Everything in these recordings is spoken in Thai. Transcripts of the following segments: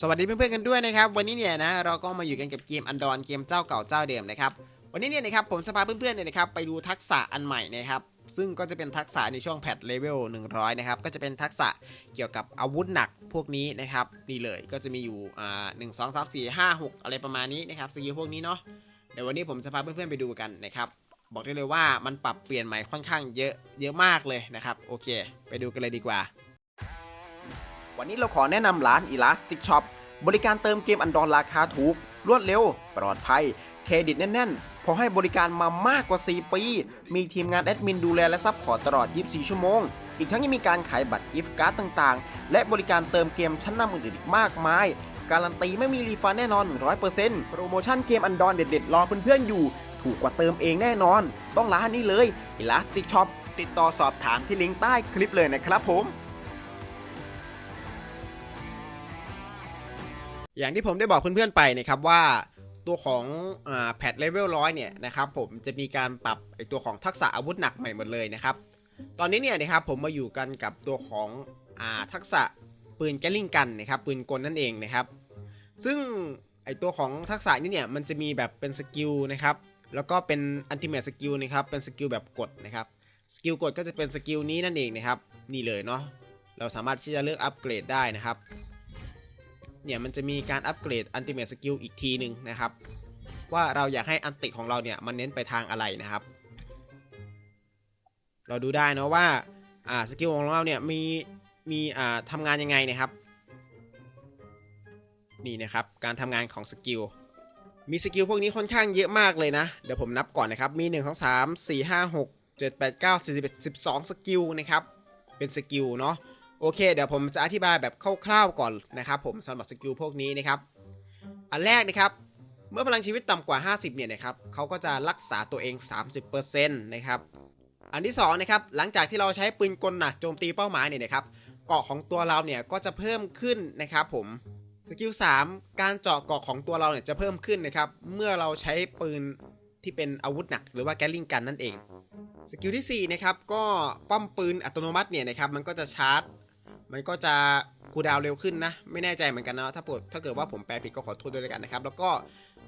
สวัสดีเพื่อนๆกันด้วยนะครับ วันนี้เนี่ยนะเราก็มาอยู่กันกับเกมอันดอนเกมเจ้าเก่าเจ้าเดิมนะครับวันนี้เนี่ยนะครับผมจะพาเพื่อนๆเนี่ยนะครับไปดูทักษะอันใหม่นะครับซึ่งก็จะเป็นทักษะในช่วงแพทเลเวล100 นะครับ ก็จะเป็นทักษะเกี่ยวกับอาวุธหนักพวกนี้นะครับนี่เลยก็จะมีอยู่อ่าหนึ่งสองสามสี่ห้าหกอะไรประมาณนี้นะครับสกิลพวกนี้เนาะเดี๋ยววันนี้ผมจะพาเพื่อนๆไปดูกันนะครับบอกได้เลยว่ามันปรับเปลี่ยนใหม่ค่อนข้างเยอะเยอะมากเลยนะครับโอเค ไปดูกันเลยดีกว่า วันนี้เราขอแนะนำร้าน Elastic Shop บริการเติมเกมอันดอนราคาถูก รวดเร็ว ปลอดภัย เครดิตแน่นๆ พอให้บริการมามากกว่า 4 ปี มีทีมงานแอดมินดูแลและซัพพอร์ตตลอด 24 ชั่วโมง อีกทั้งยังมีการขายบัตรกิฟต์การ์ดต่างๆ และบริการเติมเกมชั้นนำอื่นๆอีกมากมาย การันตีไม่มีรีฟันแน่นอน 100%โปรโมชั่นเกมอันดอนเด็ดๆ รอเพื่อนๆอยู่ ถูกกว่าเติมเองแน่นอน ต้องร้านนี้เลย Elastic Shop ติดต่อสอบถามที่ลิงก์ใต้คลิปเลยนะครับผม อย่างที่ผมได้บอกเพื่อนๆไปนะครับว่าตัวของแพทเลเวลร้อยเนี่ยนะครับผมจะมีการปรับไอตัวของทักษะอาวุธหนักใหม่หมดเลยนะครับ ตอนนี้เนี่ยนะครับผมมาอยู่กันกับตัวของอทักษะปืนแกลลิงกันนะครับปืนกลนั่นเองนะครับ ซึ่งไอตัวของทักษะนี้เนี่ยมันจะมีแบบเป็นสกิลนะครับแล้วก็เป็นอันติเมทสกิลนะครับเป็นสกิลแบบกดนะครับสกิลกดก็จะเป็นสกิลนี้นั่นเองนะครับนี่เลยเนาะเราสามารถที่จะเลือกอัปเกรดได้นะครับ เนี่ยมันจะมีการอัปเกรดอันติเม e สกิลอีกทีหนึ่งนะครับ ว่าเราอยากให้อันติของเราเนี่ยมันเน้นไปทางอะไรนะครับ เราดูได้นะว่าอ่าสกิลของเราเนี่ยมีมีอ่าทำงานยังไงนะครับนี่นะครับการทำงานของสกิลมีสกิลพวกนี้ค่อนข้างเยอะมากเลยนะ เดี๋ยวผมนับก่อนนะครับ มี 1 2 3 4 5 6 7 8 9 41 12 สกิลนะครับ เป็นสกิลเนาะ โอเค เดี๋ยวผมจะอธิบายแบบคร่าวๆก่อนนะครับผมสำหรับสกิลพวกนี้นะครับ อันแรกนะครับ เมื่อพลังชีวิตต่ำกว่า 50 เนี่ยนะครับเขาก็จะรักษาตัวเอง 30%นะครับ อันที่2นะครับหลังจากที่เราใช้ปืนกลหนักโจมตีเป้าหมายเนี่ยนะครับเกาะของตัวเราเนี่ยก็จะเพิ่มขึ้นนะครับผมสกิล3การเจาะเกาะของตัวเราเนี่ยจะเพิ่มขึ้นนะครับเมื่อเราใช้ปืนที่เป็นอาวุธหนักหรือว่าแกลลิงกันนั่นเองสกิลที่4นะครับก็ป้อมปืนอัตโนมัติเนี่ยนะครับมันก็จะชาร์จ มันก็จะคูดาวเร็วขึ้นนะ ไม่แน่ใจเหมือนกันนะถ้าปวดถ้าเกิดว่าผมแปลผิดก็ขอโทษด้วยแล้วกันนะครับ แล้วก็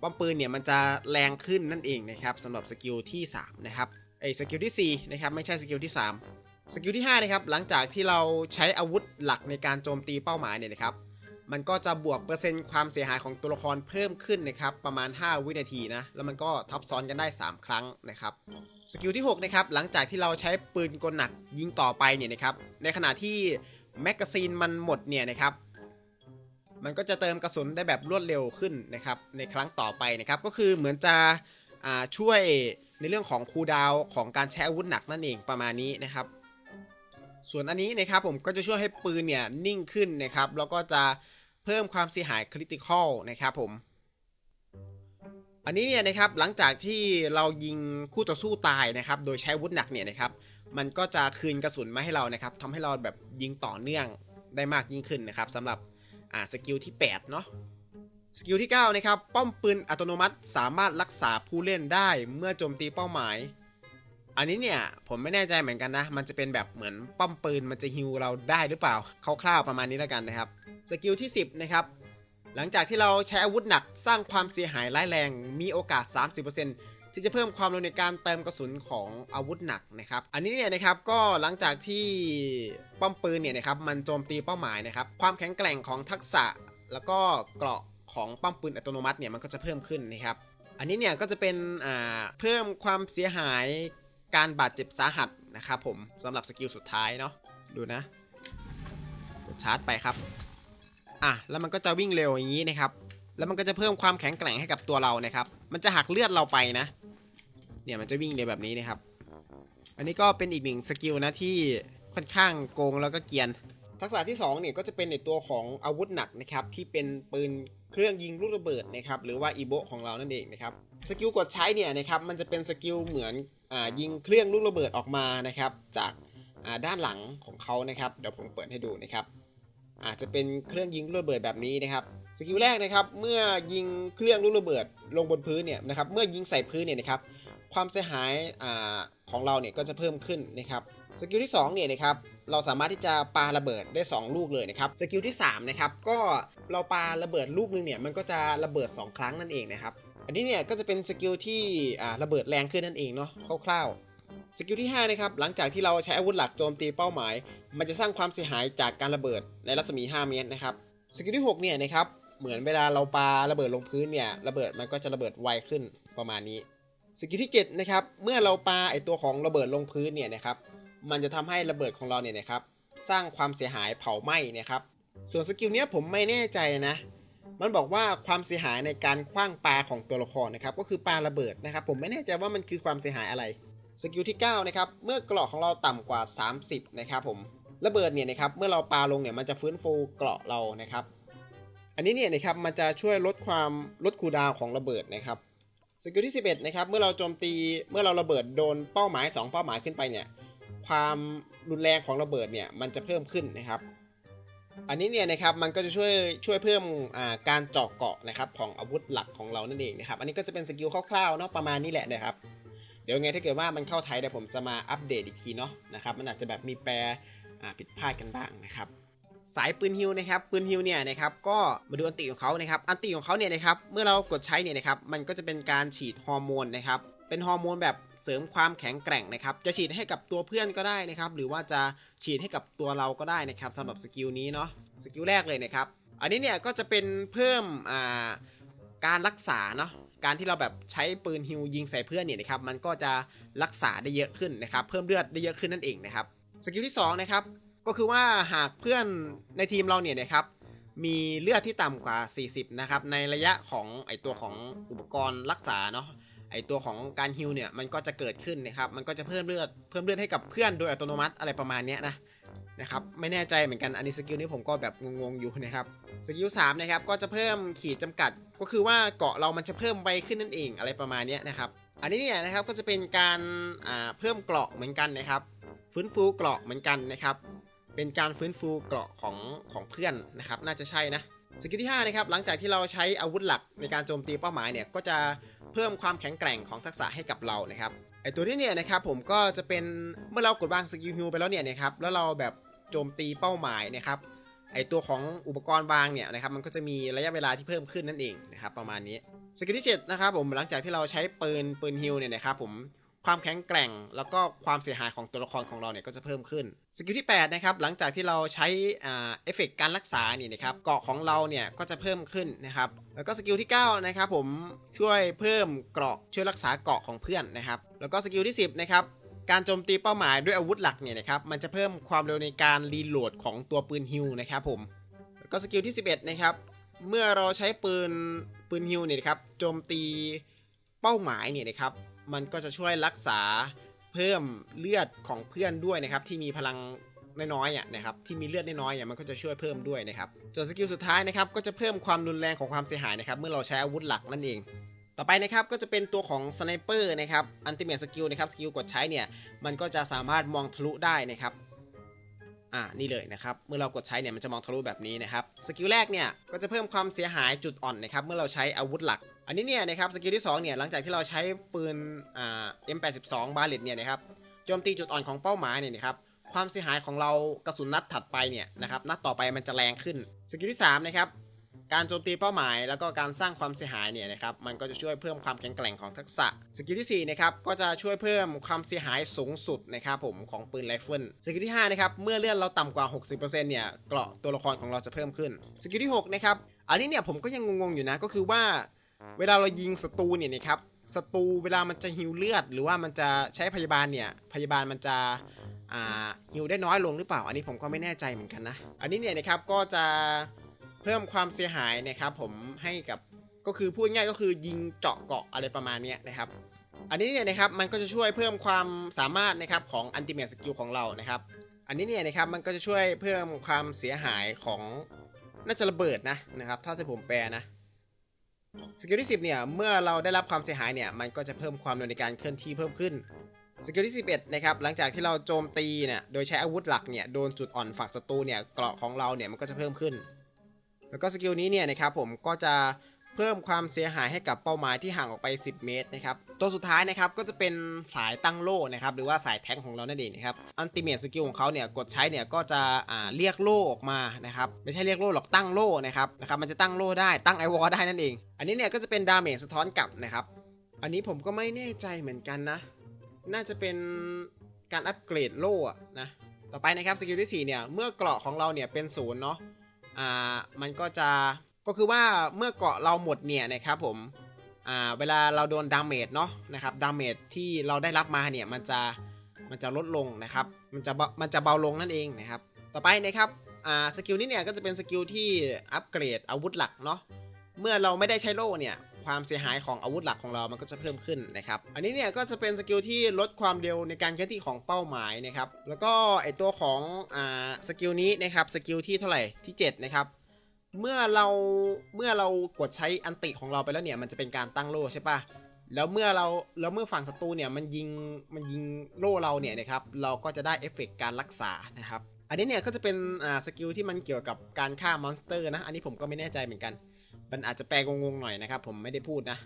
ป้อมปืนเนี่ยมันจะแรงขึ้นนั่นเองนะครับสำหรับสกิลที่ 3 นะครับไอ้สกิลที่4นะครับไม่ใช่สกิลที่ 3 สกิลที่5นะครับหลังจากที่เราใช้อาวุธหลักในการโจมตีเป้าหมายเนี่ยนะครับมันก็จะบวกเปอร์เซ็นต์ความเสียหายของตัวละครเพิ่มขึ้นนะครับประมาณ 5 วินาทีนะแล้วมันก็ทับซ้อนกันได้ 3 ครั้งนะครับสกิลที่6นะครับหลังจากที่เราใช้ปืนกลหนักยิงต่อไปเนี่ยนะครับในขณะที่ แมกกาซีนมันหมดเนี่ยนะครับ มันก็จะเติมกระสุนได้แบบรวดเร็วขึ้นนะครับ ในครั้งต่อไปนะครับ ก็คือเหมือนจะช่วยในเรื่องของคูลดาวของการใช้อาวุธหนักนั่นเองประมาณนี้นะครับ ส่วนอันนี้นะครับผมก็จะช่วยให้ปืนเนี่ยนิ่งขึ้นนะครับ แล้วก็จะเพิ่มความเสียหายคริติคอลนะครับผมอันนี้เนี่ยนะครับหลังจากที่เรายิงคู่ต่อสู้ตายนะครับ โดยใช้อาวุธหนักเนี่ยนะครับ มันก็จะคืนกระสุนมาให้เรานะครับทำให้เราแบบยิงต่อเนื่องได้มากยิ่งขึ้นนะครับสำหรับอ่าสกิลที่ 8 เนาะสกิลที่ 9 นะครับ ป้อมปืนอัตโนมัติสามารถรักษาผู้เล่นได้เมื่อโจมตีเป้าหมาย อันนี้เนี่ย ผมไม่แน่ใจเหมือนกันนะ มันจะเป็นแบบเหมือนป้อมปืนมันจะฮิวเราได้หรือเปล่าคร่าวๆประมาณนี้แล้วกันนะครับสกิลที่ 10 นะครับ หลังจากที่เราใช้อาวุธหนักสร้างความเสียหายร้ายแรงมีโอกาส 30% ที่จะเพิ่มความเร็วในการเติมกระสุนของอาวุธหนักนะครับ อันนี้เนี่ยนะครับก็หลังจากที่ป้อมปืนเนี่ยนะครับมันโจมตีเป้าหมายนะครับ ความแข็งแกร่งของทักษะแล้วก็เกราะของป้อมปืนอัตโนมัติเนี่ยมันก็จะเพิ่มขึ้นนะครับ อันนี้เนี่ยก็จะเป็นอ่าเพิ่มความเสียหายการบาดเจ็บสาหัสนะครับผมสำหรับสกิลสุดท้ายเนาะดูนะ กดชาร์จไปครับอะแล้วมันก็จะวิ่งเร็วอย่างนี้นะครับ แล้วมันก็จะเพิ่มความแข็งแกร่งให้กับตัวเรานะครับ มันจะหักเลือดเราไปนะ เนี่ยมันจะวิ่งเร็วแบบนี้นะครับ อันนี้ก็เป็นอีกหนึ่งสกิลนะที่ค่อนข้างโกงแล้วก็เกียน ทักษะที่2เนี่ยก็จะเป็นในตัวของอาวุธหนักนะครับที่เป็นปืนเครื่องยิงลูกระเบิดนะครับหรือว่าอีโบของเรานั่นเองนะครับสกิลกดใช้เนี่ยนะครับมันจะเป็นสกิลเหมือนอายิงเครื่องลูกระเบิดออกมานะครับจากอ่าด้านหลังของเขานะครับเดี๋ยวผมเปิดให้ดูนะครับอาจจะเป็นเครื่องยิงลูกระเบิดแบบนี้นะครับสกิลแรกนะครับเมื่อยิงเครื่องลูกระเบิดลงบนพื้นเนี่ยนะครับเมื่อยิงใส่พื้นเนี่ยนะครับ ความเสียหายอาของเราเนี่ยก็จะเพิ่มขึ้นนะครับสกิลที่2เนี่ยนะครับเราสามารถที่จะปาระเบิดได้ 2 ลูกเลยนะครับสกิลที่3นะครับก็เราปาระเบิดลูกนึงเนี่ยมันก็จะระเบิด 2 ครั้งนั่นเองนะครับอันนี้เนี่ยก็จะเป็นสกิลที่อ่าระเบิดแรงขึ้นนั่นเองเนาะคร่าวๆสกิลที่5นะครับหลังจากที่เราใช้อาวุธหลักโจมตีเป้าหมาย มันจะสร้างความเสียหายจากการระเบิดในรัศมี 5 เมตรนะครับสกิลที่6เนี่ยนะครับเหมือนเวลาเราปาระเบิดลงพื้นเนี่ยระเบิดมันก็จะระเบิดไวขึ้นประมาณนี้ สกิลที่7นะครับเมื่อเราปาไอตัวของระเบิดลงพื้นเนี่ยนะครับมันจะทำให้ระเบิดของเราเนี่ยนะครับสร้างความเสียหายเผาไหม้นะครับส่วนสกิลเนี้ยผมไม่แน่ใจนะมันบอกว่าความเสียหายในการคว้างปลาของตัวละครนะครับก็คือปลาระเบิดนะครับผมไม่แน่ใจว่ามันคือความเสียหายอะไรสกิลที่9นะครับเมื่อเกราะของเราต่ำกว่า 30นะครับผมระเบิดเนี่ยนะครับเมื่อเราปาลงเนี่ยมันจะฟื้นฟูเกราะเรานะครับ อันนี้เนี่ยนะครับมันจะช่วยลดความลดคูดาวของระเบิดนะครับ สกิลที่ 11 นะครับ เมื่อเราโจมตีเมื่อเราระเบิดโดนเป้าหมาย 2 เป้าหมายขึ้นไปเนี่ยความรุนแรงของระเบิดเนี่ยมันจะเพิ่มขึ้นนะครับ อันนี้เนี่ยนะครับมันก็จะช่วยช่วยเพิ่มการเจาะเกาะนะครับของอาวุธหลักของเรานั่นเองนะครับ อันนี้ก็จะเป็นสกิลคร่าวๆเนาะประมาณนี้แหละนะครับ เดี๋ยวไงถ้าเกิดว่ามันเข้าไทยเดี๋ยวผมจะมาอัปเดตอีกทีเนาะนะครับ มันอาจจะแบบมีแปรผิดพลาดกันบ้างนะครับ สายปืนฮิวนะครับปืนฮิวเนี่ยนะครับก็มาดูอันติของเขานะครับอันติของเขาเนี่ยนะครับเมื่อเรากดใช้เนี่ยนะครับมันก็จะเป็นการฉีดฮอร์โมนนะครับเป็นฮอร์โมนแบบเสริมความแข็งแกร่งนะครับจะฉีดให้กับตัวเพื่อนก็ได้นะครับหรือว่าจะฉีดให้กับตัวเราก็ได้นะครับสำหรับสกิลนี้เนาะสกิลแรกเลยนะครับอันนี้เนี่ยก็จะเป็นเพิ่มอ่าการรักษาเนาะการที่เราแบบใช้ปืนฮิวยิงใส่เพื่อนเนี่ยนะครับมันก็จะรักษาได้เยอะขึ้นนะครับเพิ่มเลือดได้เยอะขึ้นนั่นเองนะครับสกิลที่สองนะครับ ก็คือว่าหากเพื่อนในทีมเราเนี่ยนะครับมีเลือดที่ต่ำกว่า 40 นะครับ ในระยะของไอตัวของอุปกรณ์รักษาเนาะไอตัวของการฮิลเนี่ยมันก็จะเกิดขึ้นนะครับ มันก็จะเพิ่มเลือดเพิ่มเลือดให้กับเพื่อนโดยอัตโนมัติอะไรประมาณนี้นะนะครับไม่แน่ใจเหมือนกันอันนี้สกิลนี้ผมก็แบบงงๆอยู่นะครับสกิล3นะครับก็จะเพิ่มขีดจำกัด ก็คือว่าเกาะเรามันจะเพิ่มไปขึ้นนั่นเองอะไรประมาณนี้นะครับ อันนี้เนี่ยนะครับก็จะเป็นการอ่าเพิ่มเกราะเหมือนกันนะครับ ฟื้นฟูเกราะเหมือนกันนะครับ เป็นการฟื้นฟูเกราะของของเพื่อนนะครับ น่าจะใช่นะสกิลที่5นะครับหลังจากที่เราใช้อาวุธหลักในการโจมตีเป้าหมายเนี่ยก็จะเพิ่มความแข็งแกร่งของทักษะให้กับเรานะครับไอตัวนี้เนี่ยนะครับผมก็จะเป็นเมื่อเรากดวางสกิลฮิวไปแล้วเนี่ยนะครับแล้วเราแบบโจมตีเป้าหมายนะครับไอตัวของอุปกรณ์วางเนี่ยนะครับมันก็จะมีระยะเวลาที่เพิ่มขึ้นนั่นเองนะครับประมาณนี้สกิลที่7นะครับผมหลังจากที่เราใช้ปืนปืนฮิวเนี่ยนะครับผม ความแข็งแกร่ง แล้วก็ความเสียหายของตัวละครของเราเนี่ยก็จะเพิ่มขึ้นสกิลที่8นะครับหลังจากที่เราใช้อ่าเอฟเฟกต์การรักษาเนี่ยนะครับเกราะของเราเนี่ยก็จะเพิ่มขึ้นนะครับแล้วก็สกิลที่9นะครับผมช่วยเพิ่มเกราะช่วยรักษาเกราะของเพื่อนนะครับแล้วก็สกิลที่ 10นะครับการโจมตีเป้าหมายด้วยอาวุธหลักเนี่ยนะครับมันจะเพิ่มความเร็วในการรีโหลดของตัวปืนฮิวนะครับผมแล้วก็สกิลที่ 11นะครับเมื่อเราใช้ปืนปืนฮิวเนี่ยนะครับโจมตีเป้าหมายเนี่ยนะครับ มันก็จะช่วยรักษาเพิ่มเลือดของเพื่อนด้วยนะครับ ที่มีพลังน้อยๆอะนะครับที่มีเลือดน้อยๆอะมันก็จะช่วยเพิ่มด้วยนะครับส่วนสกิลสุดท้ายนะครับก็จะเพิ่มความรุนแรงของความเสียหายนะครับเมื่อเราใช้อาวุธหลักนั่นเอง ต่อไปนะครับก็จะเป็นตัวของสไนเปอร์นะครับอันติเมทสกิลนะครับสกิลกดใช้เนี่ยมันก็จะสามารถมองทะลุได้นะครับอ่านี่เลยนะครับเมื่อเรากดใช้เนี่ยมันจะมองทะลุแบบนี้นะครับสกิลแรกเนี่ยก็จะเพิ่มความเสียหายจุดอ่อนนะครับเมื่อเราใช้อาวุธหลัก อันนี้เนี่ยนะครับสกิลที่2เนี่ยหลังจากที่เราใช้ปืนอ่า M82 บาเลตเนี่ยนะครับโจมตีจุดอ่อนของเป้าหมายเนี่ยนะครับความเสียหายของเรากระสุนนัดถัดไปเนี่ยนะครับนัดต่อไปมันจะแรงขึ้นสกิลที่3นะครับการโจมตีเป้าหมายแล้วก็การสร้างความเสียหายเนี่ยนะครับมันก็จะช่วยเพิ่มความแข็งแกร่งของทักษะสกิลที่4นะครับก็จะช่วยเพิ่มความเสียหายสูงสุดนะครับผมของปืนไรเฟิลสกิลที่5นะครับเมื่อเลื่อนเราต่ำกว่า 60%เนี่ยเกราะตัวละครของเราจะเพิ่มขึ้นสกิลที่6นะครับอันนี้เนี่ยผมก็ยังงงๆอยู่นะก็คือว่า เวลาเรายิงศัตรูเนี่ยนะครับศัตรูเวลามันจะฮิวเลือด หรือว่ามันจะใช้พยาบาลเนี่ยพยาบาลมันจะอ่าฮิวได้น้อยลงหรือเปล่า อันนี้ผมก็ไม่แน่ใจเหมือนกันนะ อันนี้เนี่ยนะครับก็จะเพิ่มความเสียหายนะครับผมให้กับก็คือพูดง่ายก็คือยิงเจาะเกาะอะไรประมาณนี้นะครับ อันนี้เนี่ยนะครับมันก็จะช่วยเพิ่มความสามารถนะครับของอันติเมทสกิลของเรานะครับ อันนี้เนี่ยนะครับมันก็จะช่วยเพิ่มความเสียหายของน่าจะระเบิดนะนะครับ ถ้าที่ผมแปลนะ สกิลที่ 10 เนี่ย เมื่อเราได้รับความเสียหายเนี่ย มันก็จะเพิ่มความเร็วในการเคลื่อนที่เพิ่มขึ้น สกิลที่ 11 นะครับ หลังจากที่เราโจมตีเนี่ย โดยใช้อาวุธหลักเนี่ย โดนจุดอ่อนฝั่งศัตรูเนี่ย เกราะของเราเนี่ย มันก็จะเพิ่มขึ้น แล้วก็สกิลนี้เนี่ยนะครับผม ก็จะ เพิ่มความเสียหายให้กับเป้าหมายที่ห่างออกไป 10 เมตรนะครับตัวสุดท้ายนะครับก็จะเป็นสายตั้งโล่นะครับหรือว่าสายแทงของเรานั่นเองนะครับอันติเมทสกิลของเขาเนี่ยกดใช้เนี่ยก็จะอ่าเรียกโล่ออกมานะครับไม่ใช่เรียกโล่หรอกตั้งโล่นะครับนะครับมันจะตั้งโล่ได้ตั้งไอวอลได้นั่นเอง อันนี้เนี่ยก็จะเป็นดาเมจสะท้อนกลับนะครับอันนี้ผมก็ไม่แน่ใจเหมือนกันนะ น่าจะเป็นการอัปเกรดโล่นะต่อไปนะครับสกิลที่4เนี่ยเมื่อเกราะของเราเนี่ยเป็นศูนย์เนาะอ่ามันก็จะ ก็คือว่าเมื่อเกาะเราหมดเนี่ยนะครับผมอ่าเวลาเราโดนดาเมจเนาะนะครับดาเมจที่เราได้รับมาเนี่ยมันจะมันจะลดลงนะครับมันจะเบามันจะเบาลงนั่นเองนะครับต่อไปนะครับอ่าสกิลนี้เนี่ยก็จะเป็นสกิลที่อัปเกรดอาวุธหลักเนาะเมื่อเราไม่ได้ใช้โล่เนี่ยความเสียหายของอาวุธหลักของเรามันก็จะเพิ่มขึ้นนะครับ อันนี้เนี่ยก็จะเป็นสกิลที่ลดความเร็วในการเคลื่อนที่ของเป้าหมายนะครับ แล้วก็ไอตัวของอ่าสกิลนี้นะครับสกิลที่เท่าไหร่ที่ 7 นะครับ เมื่อเราเมื่อเรากดใช้อันติของเราไปแล้วเนี่ย มันจะเป็นการตั้งโล่ใช่ปะแล้วเมื่อเราแล้วเมื่อฝั่งศัตรูเนี่ยมันยิงมันยิงโล่เราเนี่ยนะครับเราก็จะได้เอฟเฟกต์การรักษานะครับ อันนี้เนี่ยก็จะเป็นอ่าสกิลที่มันเกี่ยวกับการฆ่ามอนสเตอร์นะ อันนี้ผมก็ไม่แน่ใจเหมือนกัน มันอาจจะแปลงงๆหน่อยนะครับ ผมไม่ได้พูดนะ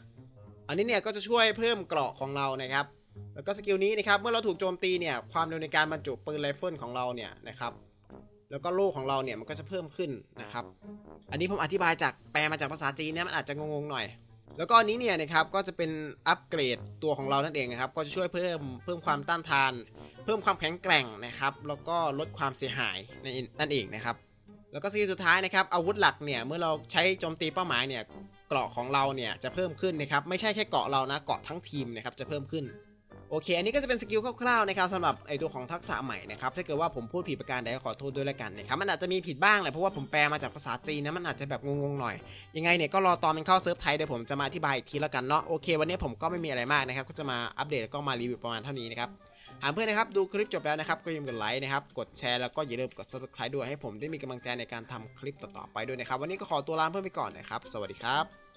อันนี้เนี่ยก็จะช่วยเพิ่มเกราะของเรานะครับ แล้วก็สกิลนี้นะครับเมื่อเราถูกโจมตีเนี่ยความเร็วในการบรรจุปืนไรเฟิลของเราเนี่ยนะครับ แล้วก็โล่ของเราเนี่ยมันก็จะเพิ่มขึ้นนะครับ อันนี้ผมอธิบายจากแปลมาจากภาษาจีนเนี่ยมันอาจจะงงๆหน่อย แล้วก็อันนี้เนี่ยนะครับก็จะเป็นอัปเกรดตัวของเรานั่นเองนะครับ ก็จะช่วยเพิ่มเพิ่มความต้านทาน เพิ่มความแข็งแกร่งนะครับ แล้วก็ลดความเสียหายนั่นเองนั่นเองนะครับ แล้วก็สกิลสุดท้ายนะครับอาวุธหลักเนี่ยเมื่อเราใช้โจมตีเป้าหมายเนี่ยเกราะของเราเนี่ยจะเพิ่มขึ้นนะครับไม่ใช่แค่เกราะเรานะเกราะทั้งทีมนะครับจะเพิ่มขึ้น โอเค อันนี้ก็จะเป็นสกิลคร่าวๆนะครับสำหรับไอตัวของทักษะใหม่นะครับ ถ้าเกิดว่าผมพูดผิดประการใดก็ขอโทษด้วยละกันนะครับ มันอาจจะมีผิดบ้างแหละ เพราะว่าผมแปลมาจากภาษาจีนนะ มันอาจจะแบบงงๆหน่อย ยังไงเนี่ยก็รอตอนมันเข้าเซิร์ฟไทยเดี๋ยวผมจะมาอธิบายอีกทีแล้วกันเนาะ โอเค วันนี้ผมก็ไม่มีอะไรมากนะครับ ก็จะมาอัปเดตแล้วก็มารีวิวประมาณเท่านี้นะครับ หากเพื่อนนะครับดูคลิปจบแล้วนะครับ ก็อย่าลืมกดไลค์นะครับ กดแชร์แล้วก็อย่าลืมกด subscribe ด้วยให้ผมได้มีกำลังใจในการทำคลิปต่อๆไปด้วยนะครับ วันนี้ก็ขอตัวลาเพื่อนไปก่อนนะครับ สวัสดีครับ